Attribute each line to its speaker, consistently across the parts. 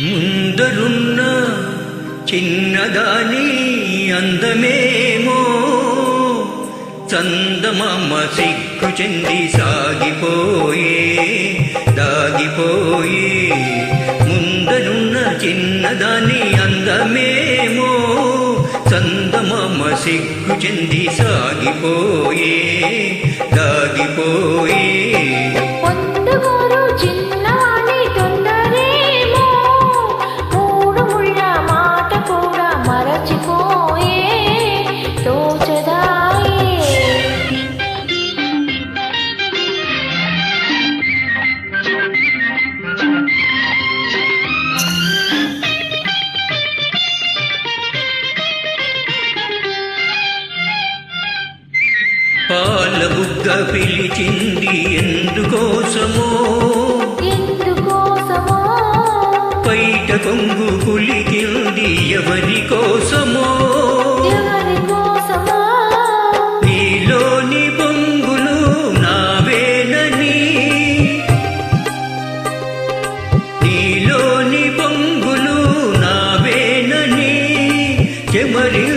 Speaker 1: ముందరున్న చిన్నదాని అందమేమో చందమమ్మ సిగ్గు చెంది సాగిపోయే దాగిపోయే. ముందరున్న చిన్నదాని అందమేమో చందమమ్మ సిగ్గు చెంది సాగిపోయే దాగిపోయే. బుగ్గ పిలిచింది ఎందుకోసమో?
Speaker 2: ఎందుకోసమో?
Speaker 1: పైట కొంగు కులికింది ఎవరి కోసమో?
Speaker 2: ఎవరి కోసమో?
Speaker 1: నీలోని పొంగులు నావేనని? నీలోని పొంగులు నావేనని? చెమరితూ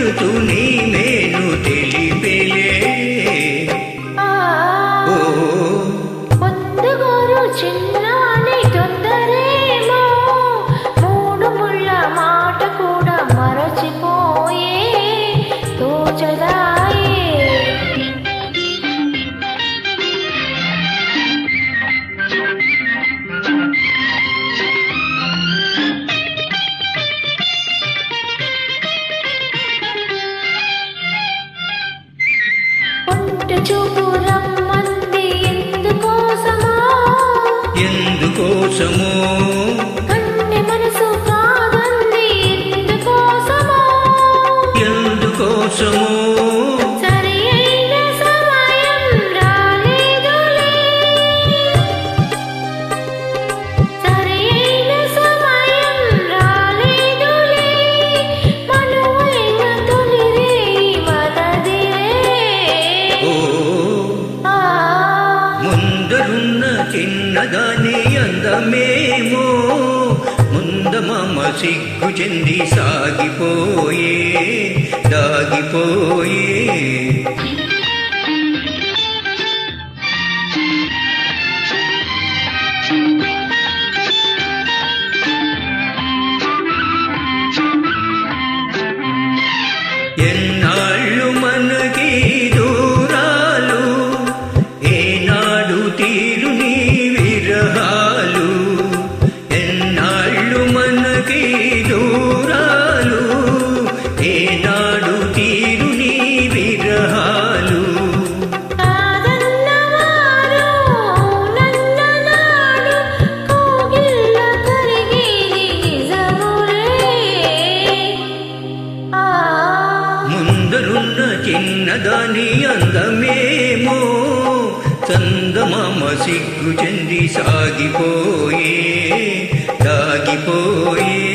Speaker 2: ఒంట చూపు రమ్మంది ఎందుకోసమో
Speaker 1: ఎందుకోసమో చిన్నదాని అందమేమో? ముందమామ సిగ్గు చెంది సాగిపోయే దాగిపోయే. దాని అందమేమో చందమామ సిగ్గు చెంది సాగిపోయే దాగిపోయే